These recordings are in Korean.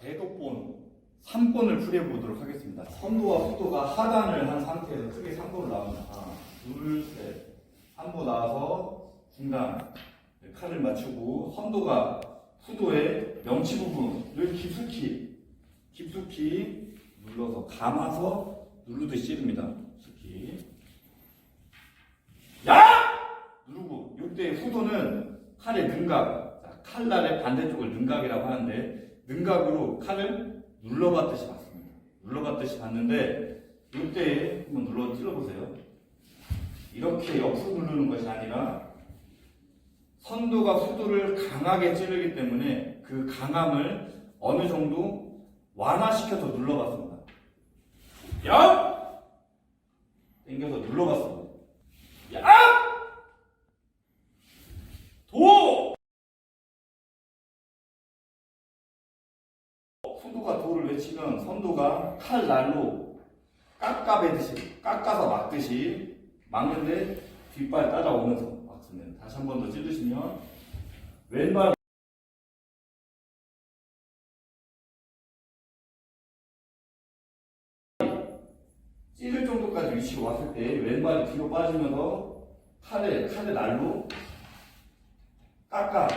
대독본 3번을 풀이해 보도록 하겠습니다. 선도와 속도가 하단을 한 상태에서 크게 3번을 나옵니다. 하나, 둘, 셋. 3보 나와서 중간 네, 칼을 맞추고 선도가 후도의 명치 부분을 깊숙이 깊숙이 눌러서 감아서 누르듯이 찌릅니다. 깊숙이. 야! 누르고 이때 후도는 칼의 능각, 자, 칼날의 반대쪽을 능각이라고 하는데 능각으로 칼을 눌러봤듯이 봤습니다. 눌러봤듯이 봤는데 이때 한번 눌러 찔러보세요. 이렇게 옆으로 누르는 것이 아니라 선도가 후도를 강하게 찌르기 때문에 그 강함을 어느 정도 완화시켜서 눌러봤습니다. 야! 당겨서 눌러봤습니다. 야! 도! 후도가 도를 외치면 선도가 칼날로 깎아배듯이 깎아서 막듯이 막는데 뒷발 따라오면서 막습니다. 다시 한 번 더 찌르시면 왼발 찌를 정도까지 위치가 왔을 때 왼발이 뒤로 빠지면서 칼을 칼을 날로 깎아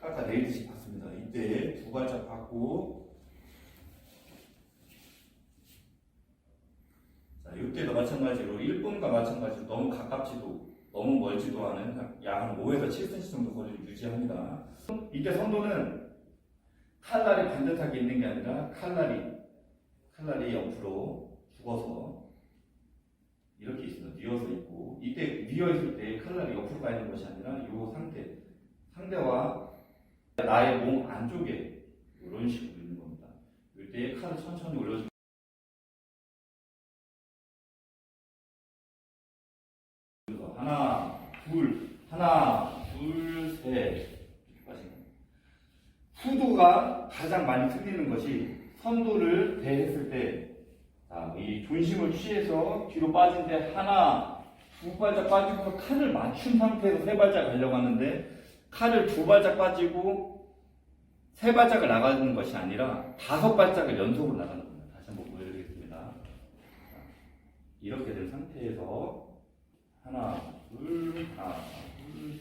깎아 내리듯이 받습니다. 이때 두 발짝 받고 자 이때도 마찬가지로 1분과 마찬가지로 너무 가깝지도 너무 멀지도 않은 약 5에서 7cm 정도 거리를 유지합니다. 이때 선도는 칼날이 반듯하게 있는 게 아니라 칼날이 칼날이 옆으로 죽어서 이렇게 있습니다. 뉘어서 있고 이때 뉘어 있을 때 칼날이 옆으로 가 있는 것이 아니라 이 상태 상대와 나의 몸 안쪽에 이런 식으로 있는 겁니다. 이때 칼을 천천히 올려주면 하나 둘 하나 둘 셋 후도가 가장 많이 틀리는 것이 선도를 대했을 때 자, 이 존심을 취해서 뒤로 빠진 데 하나, 두 발짝 빠지고 칼을 맞춘 상태에서 세 발짝 가려고 하는데 칼을 두 발짝 빠지고 세 발짝을 나가는 것이 아니라 다섯 발짝을 연속으로 나가는 겁니다. 다시 한번 보여드리겠습니다. 자, 이렇게 된 상태에서 하나, 둘, 하나, 둘, 셋.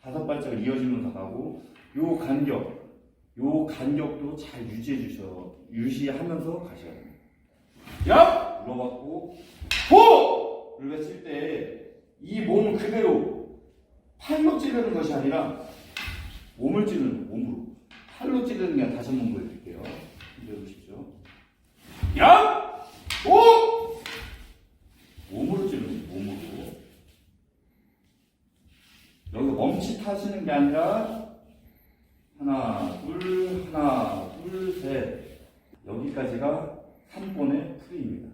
다섯 발짝을 이어지면서 가고 요 간격, 요 간격도 잘 유지해 주셔, 유지하면서 가셔야 됩니다. 야! 눌러받고 호! 를 외칠 때 이 몸을 그대로 팔로 찌르는 것이 아니라 몸을 찌르는 몸으로 팔로 찌르는 게 다시 한번 보여드릴게요. 들어보십시오. 야! 오! 몸으로 찌르는 거예요, 몸으로. 멈칫하시는 게 아니라 하나, 둘, 하나, 둘, 셋. 여기까지가 3번의 풀이입니다.